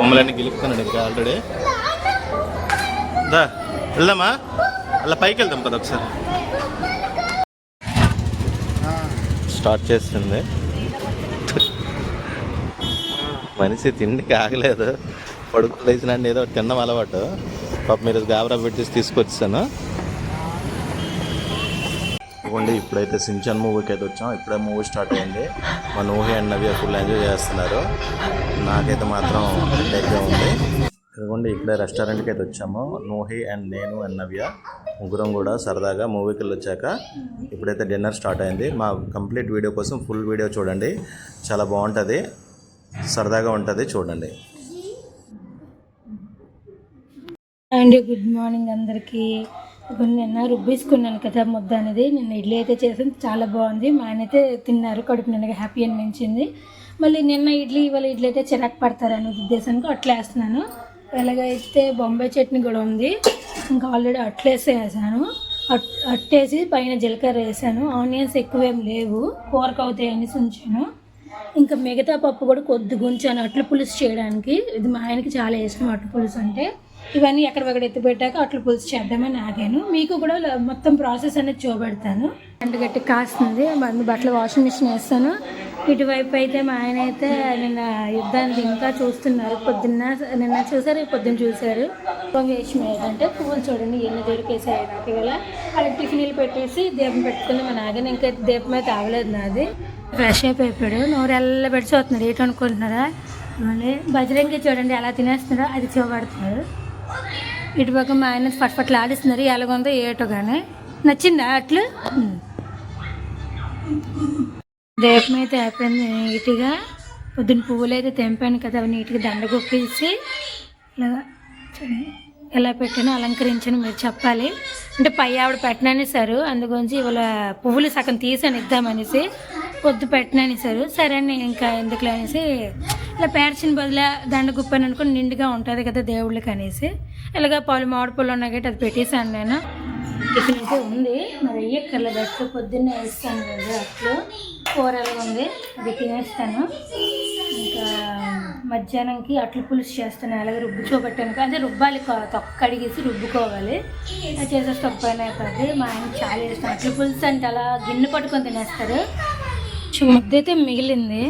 బొమ్మలన్నీ గెలుపుతున్నాడు ఇంకా ఆల్రెడీ. దా వెళ్దామా? అలా పైకి వెళ్దాం పద ఒకసారి. స్టార్ట్ చేస్తుంది. మనిషి తిండికి ఆగలేదు. పడుకులు లేచినండి ఏదో తినడం అలవాటు. పాప మీరు గాబరా పెట్టేసి తీసుకొచ్చాను. ఇవ్వండి ఇప్పుడైతే సించన్ మూవీకి అయితే వచ్చాం. ఇప్పుడే మూవీ స్టార్ట్ అయింది. మా Oohi and Navya full enjoy చేస్తున్నారు. నాకైతే మాత్రం హెడ్ఏక్గా ఉంది. ఇదిగోండి ఇక్కడే రెస్టారెంట్కి అయితే వచ్చాము. నోహి అండ్ నేను అండ్ నవ్య ముగ్గురం కూడా సరదాగా మూవీకి వచ్చాక ఇప్పుడైతే డిన్నర్ స్టార్ట్ అయింది. మా కంప్లీట్ వీడియో కోసం ఫుల్ వీడియో చూడండి. చాలా బాగుంటుంది. సరదాగా ఉంటుంది చూడండి. అండ్ గుడ్ మార్నింగ్ అందరికీ. ఇప్పుడు నిన్న రుబ్బేసుకున్నాను కదా ముద్ద అనేది. నిన్న ఇడ్లీ అయితే చేసాను చాలా బాగుంది. మా ఆయన అయితే తిన్నారు. కడుపు నిన్నగా హ్యాపీ అనిపించింది. మళ్ళీ నిన్న ఇడ్లీ ఇవాళ ఇడ్లీ అయితే చిరాకు పడతారని ఉద్దేశానికి అట్లా వేస్తున్నాను. ఎలాగైతే బొంబాయి చట్నీ కూడా ఉంది ఇంకా ఆల్రెడీ అట్లేసి వేసాను. అట్ అట్టేసి పైన జీలకర్ర వేసాను. ఆనియన్స్ ఎక్కువేం లేవు. కూరకు అవుతాయని ఉంచాను. ఇంకా మిగతా పప్పు కూడా కొద్ది గుంచాను అట్ల పులుసు చేయడానికి. ఇది మా ఆయనకి చాలా ఇష్టం అట్ల పులుసు అంటే. ఇవన్నీ ఎక్కడెక్కడ ఎత్తిపెట్టాక అట్లా పులుసు చేద్దామని ఆగాను. మీకు కూడా మొత్తం ప్రాసెస్ అనేది చూపెడతాను. అంటు గట్టి కాస్తుంది. బట్టలు వాషింగ్ మిషన్ వేస్తాను. ఇటువైపు అయితే మా ఆయన అయితే నిన్న యుద్ధానికి ఇంకా చూస్తున్నారు. పొద్దున్న నిన్న చూసారు పొద్దున్న చూశారు. వేషం ఏంటంటే పువ్వులు చూడండి ఎన్ని దొరికేసాయి నాకు ఇవాళ. అలా టిఫిన్లు పెట్టేసి దీపం పెట్టుకుని మా నాగని ఇంకా దీపం అయితే ఆగలేదు నాది. ఫ్రెష్ అయిపోయాడు. నోరు ఎల్ల పెట్టి చూస్తున్నాడు ఏంటి మళ్ళీ బజరంగి చూడండి ఎలా తినేస్తున్నారో అది చూపడుతున్నారు ఇటుపక్క మా ఆయన ఫట్ఫట్లు ఆడిస్తున్నారు ఎలాగుందో ఏటో కానీ నచ్చిందా అట్లు? ఉమ్. దీపం అయితే అయిపోయింది నీట్గా. పొద్దున్న పువ్వులు అయితే తెంపాను కదా అవి నీట్గా దండగొప్పేసి ఇలాగా ఎలా పెట్టాను అలంకరించాను మీరు చెప్పాలి. అంటే పై ఆవిడ పెట్టననేసారు అందుగురించి ఇవాళ పువ్వులు సగం తీసాను ఇద్దామనేసి. పొద్దు పెట్టననేసారు సరే అని ఇంకా ఎందుకులే అనేసి ఇలా పేర్చిన బదులు దండ గుప్పాను అనుకుని నిండుగా ఉంటుంది కదా దేవుళ్ళకి అనేసి ఇలాగ పాలు మామిడి పళ్ళు ఉన్నాయి కాబట్టి అది పెట్టేశాను నేను. టిఫిన్ అయితే ఉంది. మరి ఎక్కర్లేదు అట్లు పొద్దున్నే వేస్తాను కదా అట్లు. కూర ఉంది? అది తినేస్తాను. ఇంకా మధ్యాహ్నంకి అట్లు పులుసు చేస్తాను. అలాగే రుబ్బుకోబెట్టాను అదే రుబ్బాలి తొక్క కడిగేసి రుబ్బుకోవాలి. అది చేసే స్టవ్ పైన మా ఆయన చాలా ఇష్టం. అట్లు పులుసు అంటే అలా గిన్నె పట్టుకొని తినేస్తారు. కొంచెం ముద్ద అయితే మిగిలింది.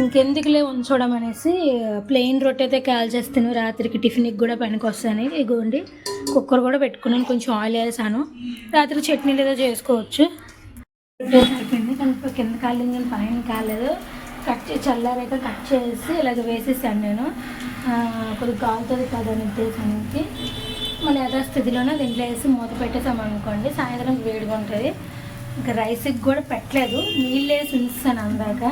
ఇంకెందుకులే ఉంచడం అనేసి ప్లెయిన్ రొట్టె అయితే కాల్ చేస్తాను. రాత్రికి టిఫిన్కి కూడా పనికొస్తాను. ఇగోండి కుక్కర్ కూడా పెట్టుకున్నాను. కొంచెం ఆయిల్ వేసాను. రాత్రి చట్నీలు ఏదో చేసుకోవచ్చు. రొట్టె సరిపోయింది కానీ ఇప్పుడు కింద కాలేదు. కానీ పైన కాలేదు. కట్ చేసి చల్లారాక కట్ చేసి ఇలాగ వేసేసాను నేను. కొద్దిగా కాలుతుంది కదా అని ఉద్దేశానికి. మన యథాస్థితిలోనే దీంట్లో వేసి మూత పెట్టేసాం అనుకోండి సాయంత్రం వేడిగా ఉంటుంది. ఇంకా రైస్కి కూడా పెట్టలేదు. నీళ్ళు వేసి ఉంచుతాను అందాక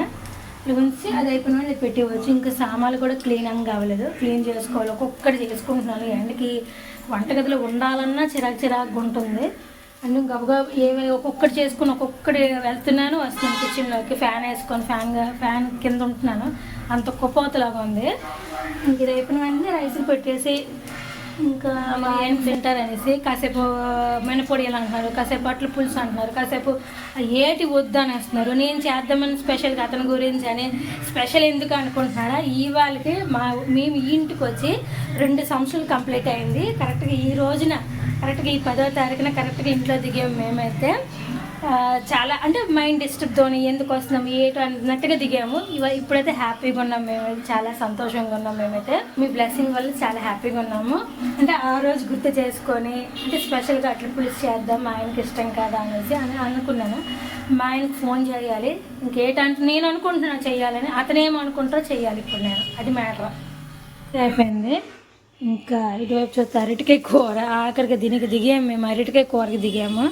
ఉంచి అది అయిపోయిన వెంటనే పెట్టివచ్చు ఇంకా సామాన్లు కూడా క్లీన్ అని కావలేదు. క్లీన్ చేసుకోవాలి. ఒక్కొక్కటి చేసుకుంటున్నాను. ఎండకి వంటగదిలో ఉండాలన్నా చిరాకు చిరాకుగా ఉంటుంది. అండ్ గబగబా ఏవి ఒక్కొక్కటి చేసుకుని ఒక్కొక్కటి వెళ్తున్నాను. వస్తున్నాను కిచెన్లోకి ఫ్యాన్ వేసుకొని ఫ్యాన్ ఫ్యాన్ కింద ఉంటున్నాను. అంత కుపోతలాగా ఉంది. ఇంక ఇది అయిపోయిన వెంటనే రైస్ పెట్టేసి ఇంకా ఆయన తింటారు అనేసి కాసేపు మినపొడియలు అంటున్నారు కాసేపు అట్లు పులుసు అంటున్నారు కాసేపు ఏటి వద్దు అనేస్తున్నారు. నేను చేద్దామని స్పెషల్గా అతని గురించి అని స్పెషల్ ఎందుకు అనుకుంటున్నారా? ఈ వాళ్ళకి మా మేము ఈ ఇంటికి వచ్చి రెండు సంవత్సరాలు కంప్లీట్ అయింది. కరెక్ట్గా ఈ రోజున కరెక్ట్గా ఈ పదో తారీఖున కరెక్ట్గా ఇంట్లో దిగాము మేమైతే. చాలా అంటే మైండ్ డిస్టర్బ్తో ఎందుకు వస్తున్నాం ఏటో అన్నట్టుగా దిగాము. ఇవ ఇప్పుడైతే హ్యాపీగా ఉన్నాం మేము చాలా సంతోషంగా ఉన్నాం మేమైతే. మీ బ్లెస్సింగ్ వల్ల చాలా హ్యాపీగా ఉన్నాము. అంటే ఆ రోజు గుర్తు చేసుకొని అంటే స్పెషల్గా అట్లా పులుసు చేద్దాం మా ఆయనకి ఇష్టం కదా అనేసి అని అనుకున్నాను. మా ఆయనకి ఫోన్ చేయాలి. ఇంకేటంటే నేను అనుకుంటున్నాను చేయాలని అతను ఏమనుకుంటా చేయాలి ఇప్పుడు నేను. అది మ్యాటర్ అయిపోయింది. ఇంకా ఇటువైపు చూస్తే అరటికాయ కూర ఆఖరికి దీనికి దిగాము మేము అరటికాయ కూరకి దిగాము.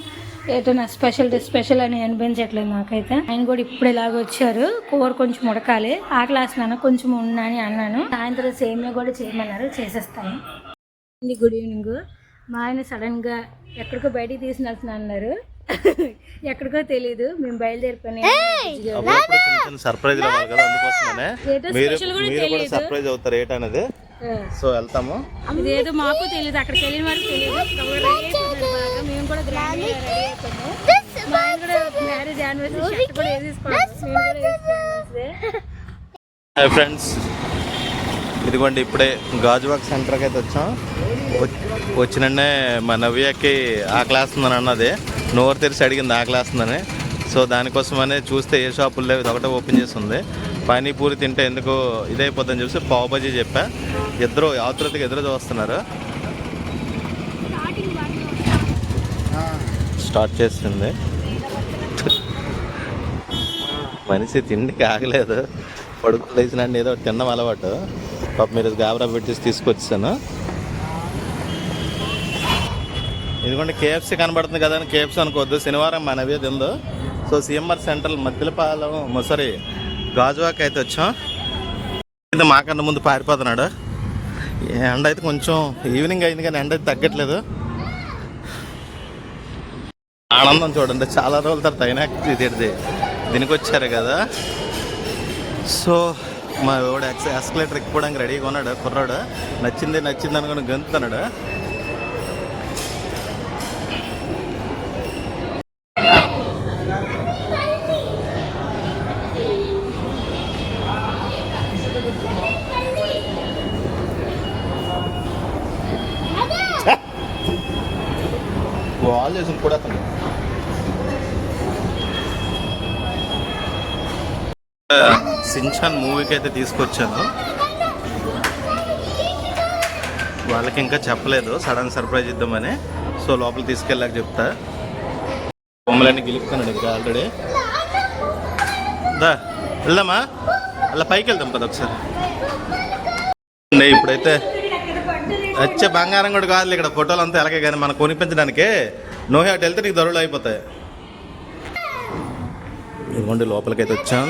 ఏటో నా స్పెషల్ స్పెషల్ అని అనిపించట్లేదు నాకైతే ఆయన కూడా ఇప్పుడు ఇలాగ వచ్చారు. కూర కొంచెం ఉడకాలి. ఆకలి వేస్తున్నాను కొంచెం ఉన్నా అని అన్నాను. సాయంత్రం సేమియా కూడా చేయమన్నారు. చేసేస్తాను. గుడ్ ఈవినింగ్ మా ఆయన సడన్గా ఎక్కడికో బయటికి తీసుకెళ్తున్నా అన్నారు. ఎక్కడికో తెలియదు మేము బయలుదేరిపోయినా. సర్ప్రైజ్ ఏదో సర్ప్రైజ్ అవుతారు సో వెళ్తాము. ఇదేదో మాకు తెలియదు అక్కడికి వెళ్ళిన వరకు తెలియదు మేము కూడా గ్రాండ్ హాయ్ ఫ్రెండ్స్ ఇదిగోండి ఇప్పుడే గాజువాక్ సెంటర్కి అయితే వచ్చాం. వచ్- వచ్చినండే మా నవ్యకి ఆ క్లాస్ ఉందని అన్నది. నోరు తెరిచి అడిగింది ఆ క్లాస్ ఉందని. సో దానికోసమనే చూస్తే ఏ షాపులు లేవు ఇది ఒకటే ఓపెన్ చేసి ఉంది పానీపూరి తింటే ఎందుకు ఇదైపోద్దని చెప్పి పావు బజీ చెప్పా. ఇద్దరు ఆతృతకి ఎదురు చూస్తున్నారు. స్టార్ట్ చేసింది మనిషి తిండికి ఆగలేదు. పడుకులు వేసినండి ఏదో ఒకటి తిన్నాం అలవాటు. పాప మీరు గాబరా పెట్టేసి తీసుకొచ్చాను. ఇదిగోండి కేఎఫ్సీ కనబడుతుంది కదా అని కేఎఫ్సీ అనుకోవద్దు. శనివారం మనవి తిందో. సో సిఎంఆర్ సెంట్రల్ మద్దిలపాలెం ముసరి గాజువాక్ అయితే వచ్చాం. ఇది మాకన్నా ముందు పారిపోతున్నాడు. ఎండ అయితే కొంచెం ఈవినింగ్ అయింది కానీ ఎండ అయితే తగ్గట్లేదు. ఆనందం చూడండి. చాలా రోజుల తర్వాత అయినా ఇది దీనికి వచ్చారు కదా. సో మా వాడు ఎక్స్ ఎస్కలేటర్ ఎక్కిపోవడానికి రెడీగా ఉన్నాడు కుర్రాడు. నచ్చింది నచ్చింది అనుకుని గంతున్నాడు వాళ్ళు చేసిన కూడా అతను. సింఛాన్ మూవీకి అయితే తీసుకొచ్చాను. వాళ్ళకి ఇంకా చెప్పలేదు. సడన్ సర్ప్రైజ్ ఇద్దామని. సో లోపల తీసుకెళ్ళాక చెప్తా. బొమ్మలన్నీ గెలుపుతున్నాడు ఇంకా ఆల్రెడీ. దా వెళ్దామా? అలా పైకి వెళ్దాం కదా ఒకసారి. ఇప్పుడైతే వచ్చే బంగారం కూడా కాదు ఇక్కడ ఫోటోలు అంతా ఎలాగే కానీ మనం కొనిపించడానికి. నోహి అటు వెళ్తే నీకు దొరలు అయిపోతాయి. ఇదిగోండి లోపలికైతే వచ్చాం.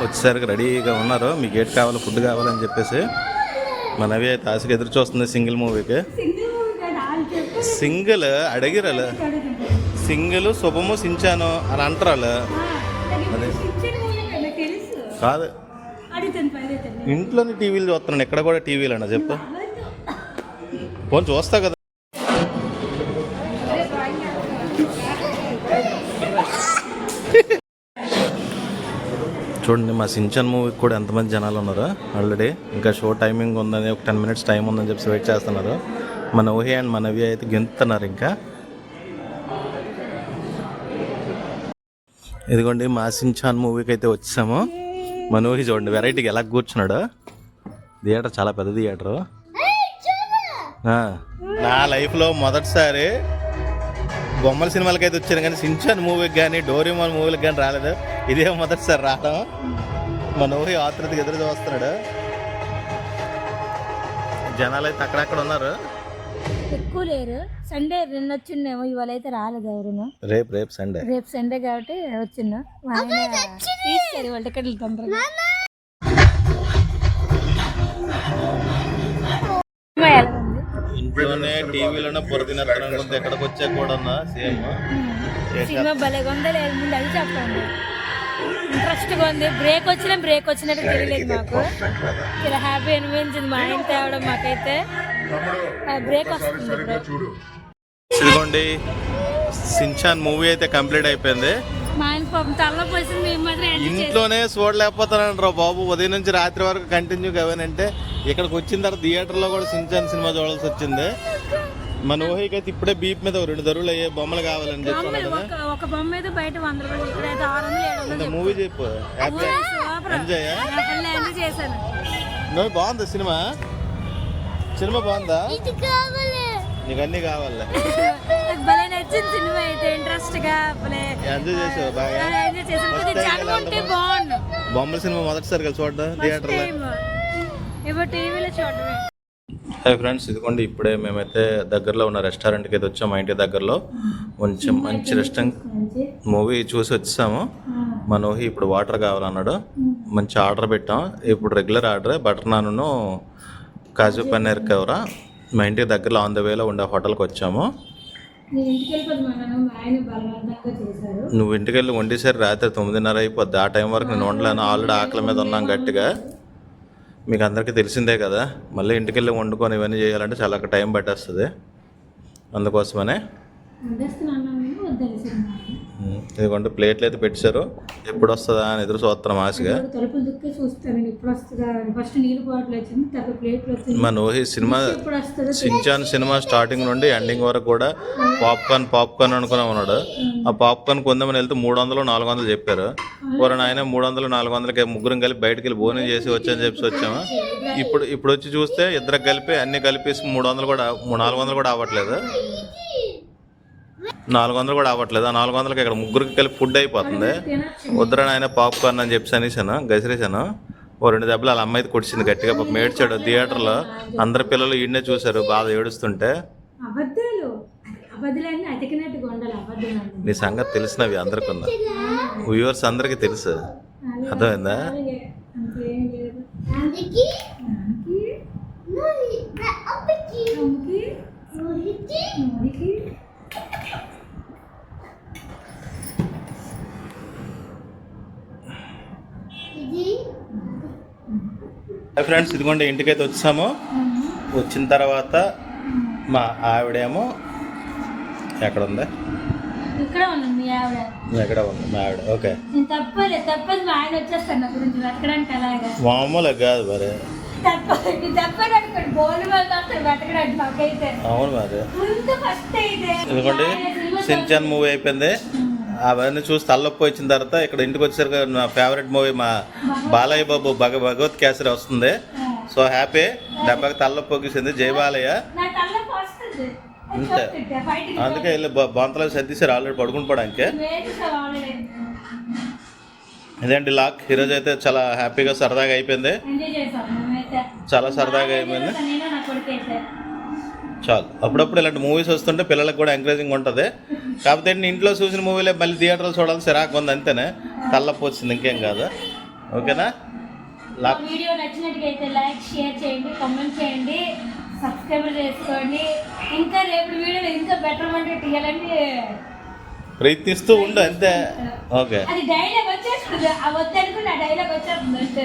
వచ్చేసరికి రెడీగా ఉన్నారు. మీకు ఏటి కావాలి ఫుడ్ కావాలని చెప్పేసి. మనవి అయితే ఆశకి ఎదురు చూస్తుంది సింగిల్ మూవీకి. సింగిల్ అడిగిరాలు. సింగిల్ శుభము సించాను అని అంటారు అదే కాదు. ఇంట్లోనే టీవీలు చూస్తున్నాను. ఎక్కడ కూడా టీవీలు అన్న చెప్పు. ఫోన్ చూస్తా కదా. చూడండి మా సించన్ మూవీకి కూడా ఎంతమంది జనాలు ఉన్నారు ఆల్రెడీ. ఇంకా షో టైమింగ్ ఉందని ఒక టెన్ మినిట్స్ టైం ఉందని చెప్పి వెయిట్ చేస్తున్నారు. మన ఊహి అండ్ మనవి అయితే గెంతున్నారు ఇంకా. ఇదిగోండి మా సించాన్ మూవీకి అయితే వచ్చాము. మన ఊహి చూడండి వెరైటీకి ఎలా కూర్చున్నాడు. థియేటర్ చాలా పెద్ద థియేటర్. నా లైఫ్లో మొదటిసారి బొమ్మల సినిమాలకి అయితే వచ్చాను కానీ సించాన్ మూవీకి కానీ డోరేమాన్ మూవీలకు కానీ రాలేదు. ఇదే మొదటిసారి రావడం. మన ఊహి ఆతృతకి ఎదురు చూస్తున్నాడు జనాలు అయితే అక్కడక్కడ ఉన్నారు. ఎక్కువ లేరు. సండే నిన్న వచ్చిండేమో ఇవాళ అయితే రాలేదు ఎవరును. రేపు రేపు సండే రేపు సండే కాబట్టి వచ్చిండు. తీసుకెళ్ళి వాళ్ళ టికెట్లు తొందరగా? ఇంట్లోనే టీవీలోనే పొర తినేస్తాను అనుకుంటే ఎక్కడికి వచ్చా కూడా సేమ్ సినిమా భలేగా ఉందా లేదు ముందు అది చెప్పండి. ఇంట్రెస్ట్గా ఉంది. బ్రేక్ వచ్చినా బ్రేక్ వచ్చినట్టు తెలియలేదు మాకు. ఇలా హ్యాపీ అనిపించింది మా ఆయన తేవడం మాకైతే. బ్రేక్ వస్తుంది. ఇదిగోండి సించాన్ మూవీ అయితే కంప్లీట్ అయిపోయింది. ఇంట్లోనే చూడలేకపోతానంటారు బాబు. ఉదయం నుంచి రాత్రి వరకు కంటిన్యూగా ఏమనంటే ఇక్కడికి వచ్చిన తర్వాత థియేటర్లో కూడా సించాన్ సినిమా చూడాల్సి వచ్చింది. మన ఊహకి అయితే ఇప్పుడే బీప్ మీద రెండు దరువులు అయ్యే బొమ్మలు కావాలని కదా ఒక ఒక బొమ్మ అయితే బయట వంద రూపాయలు ఇక్కడ అయితే ఆరు వందలు మూవీ చెప్పు. ఎంజాయ్ చేశాను. నువ్వు బాగుందా సినిమా? సినిమా బాగుందా? నీకు అన్నీ కావాలి. భలే నచ్చింది సినిమా అయితే ఇంట్రెస్ట్గా భలే. ఎంజాయ్ చేసావు బాగా. ఎంజాయ్ బొమ్మల సినిమా మొదటిసారి కలిసి చూడడం థియేటర్లో టైం ఇప్పుడు టీవీలో చూడడమే. హాయ్ ఫ్రెండ్స్ ఇదిగోండి ఇప్పుడే మేమైతే దగ్గరలో ఉన్న రెస్టారెంట్కి అయితే వచ్చాం మా ఇంటి దగ్గరలో. కొంచెం మంచి రెస్టారెంట్ మూవీ చూసి వచ్చాము మా నోహి ఇప్పుడు వాటర్ కావాలన్నాడు. మంచి ఆర్డర్ పెట్టాం. ఇప్పుడు regular order butter naan kaju paneer కవర మా ఇంటి దగ్గరలో ఆన్ ద వేలో ఉండే హోటల్కి వచ్చాము. నువ్వు ఇంటికి వెళ్ళి వండేసరి రాత్రి తొమ్మిదిన్నర అయిపోద్ది. ఆ టైం వరకు నేను వండలేను. ఆల్రెడీ ఆకలి మీద ఉన్నాం గట్టిగా. మీకు అందరికీ తెలిసిందే కదా మళ్ళీ ఇంటికి వెళ్ళి వండుకొని ఇవన్నీ చేయాలంటే చాలా టైం పట్టేస్తుంది. అందుకోసమనే. ఇదిగోండి ప్లేట్లు అయితే పెట్టారు. ఎప్పుడు వస్తుందా అని ఎదురు చూస్తున్నాం ఆశగా. తలుపులు దుక్కే ఎప్పుడు వస్తుందా ఫస్ట్ నీళ్ళు బాటిల్ వచ్చింది తర్వాత ప్లేట్లు వచ్చింది. మా నోహి సినిమా సించాన్ సినిమా స్టార్టింగ్ నుండి ఎండింగ్ వరకు కూడా పాప్కార్న్ పాప్కార్న్ అనుకునే ఉన్నాడు. ఆ పాప్కార్న్ కొందామని వెళ్తే మూడు వందలు నాలుగు వందలు చెప్పారు. పూర ఆయన మూడు వందలు నాలుగు వందలకి ముగ్గురం కలిపి బయటికి వెళ్ళి భోజనం చేసి వచ్చని చెప్పి వచ్చాము? ఇప్పుడు ఇప్పుడు వచ్చి చూస్తే ఇద్దరు కలిపి అన్ని కలిపి మూడు వందలు కూడా నాలుగు వందలు కూడా అవ్వట్లేదు. నాలుగు వందలు కూడా అవ్వట్లేదు. ఆ నాలుగు వందలకి ఇక్కడ ముగ్గురికి కలిపి ఫుడ్ అయిపోతుంది. తినచ్చు వద్దురా ఆయన పాప్కార్న్ అని చెప్పి అనేసాను గసిరేసాను. ఓ రెండు దెబ్బలు వాళ్ళ అమ్మాయి కొడిచింది గట్టిగా. పాపం ఏడ్చాడు థియేటర్లో అందరు పిల్లలు ఈడనే చూశారు బాధ ఏడుస్తుంటే. నీ సంగతి తెలిసినవి అందరికన్నా. వ్యూవర్స్ అందరికీ తెలుసు. అర్థమైందా? అంతేం లేదు అందుకే దానికి నువ్వు అప్పకి అమ్మకి నువ్వు మోరికి ఇది హాయ్ ఫ్రెండ్స్ ఇదిగోండి ఇంటికైతే వచ్చాము. వచ్చిన తర్వాత మా ఆవిడేమో ఎక్కడ ఉంది? ఇక్కడ ఉన్నాను మీ ఆవిడ. ఎక్కడ ఉంది మా ఆవిడ? ఓకే. నేను తప్పలే తప్పదు మా ఆయన వచ్చేస్తాను నా గురించి వెతకడానికి అలాగా. మామూలుగా కాదు మరి. తప్పదు తప్పదు అనుకోండి బోలు వాళ్ళు వస్తారు వెతకడానికి మాకైతే. అవును మరి. ముందు ఫస్ట్ అయితే ఇదిగోండి సించాన్ మూవీ అయిపోయింది. అవన్నీ చూసి తల్లొప్పి వచ్చిన తర్వాత ఇక్కడ ఇంటికి వచ్చేసరికి నా ఫేవరెట్ మూవీ మా బాలయ్య బాబు భగ భగవత్ కేసరి వస్తుంది. సో హ్యాపీ దెబ్బకి తల్లొప్పి ఒగ్గేసింది జై బాలయ్య. అంతే. అందుకే వెళ్ళి బొంతలో సర్దిసారు ఆల్రెడీ పడుకుని పోవడానికి. ఇదేంటి లాక్? ఈరోజు అయితే చాలా హ్యాపీగా సరదాగా అయిపోయింది. చాలా సరదాగా అయిపోయింది. చాలు. అప్పుడప్పుడు ఇలాంటి మూవీస్ వస్తుంటే పిల్లలకు కూడా ఎంకరేజింగ్ ఉంటుంది. కాకపోతే ఇంట్లో చూసిన మూవీలే మళ్ళీ థియేటర్లో చూడాలి సిరాకు ఉంది అంతేనే. తల్లప్పు వచ్చింది ఇంకేం కాదు. ఓకేనా? వీడియో నచ్చినట్టుగా లైక్ షేర్ చేయండి కామెంట్ చేయండి సబ్స్క్రైబ్ చేసుకోండి. ఇంకా రేపు వీడియో ఇంకా బెటర్మెంట్ తీయాలని ప్రయత్నిస్తూ ఉండు అంతే. ఓకే. అది డైలాగ్ వచ్చేస్తుంది. ఆ వద్దనుకుని ఆ డైలాగ్ వచ్చేస్తుంది అంతే.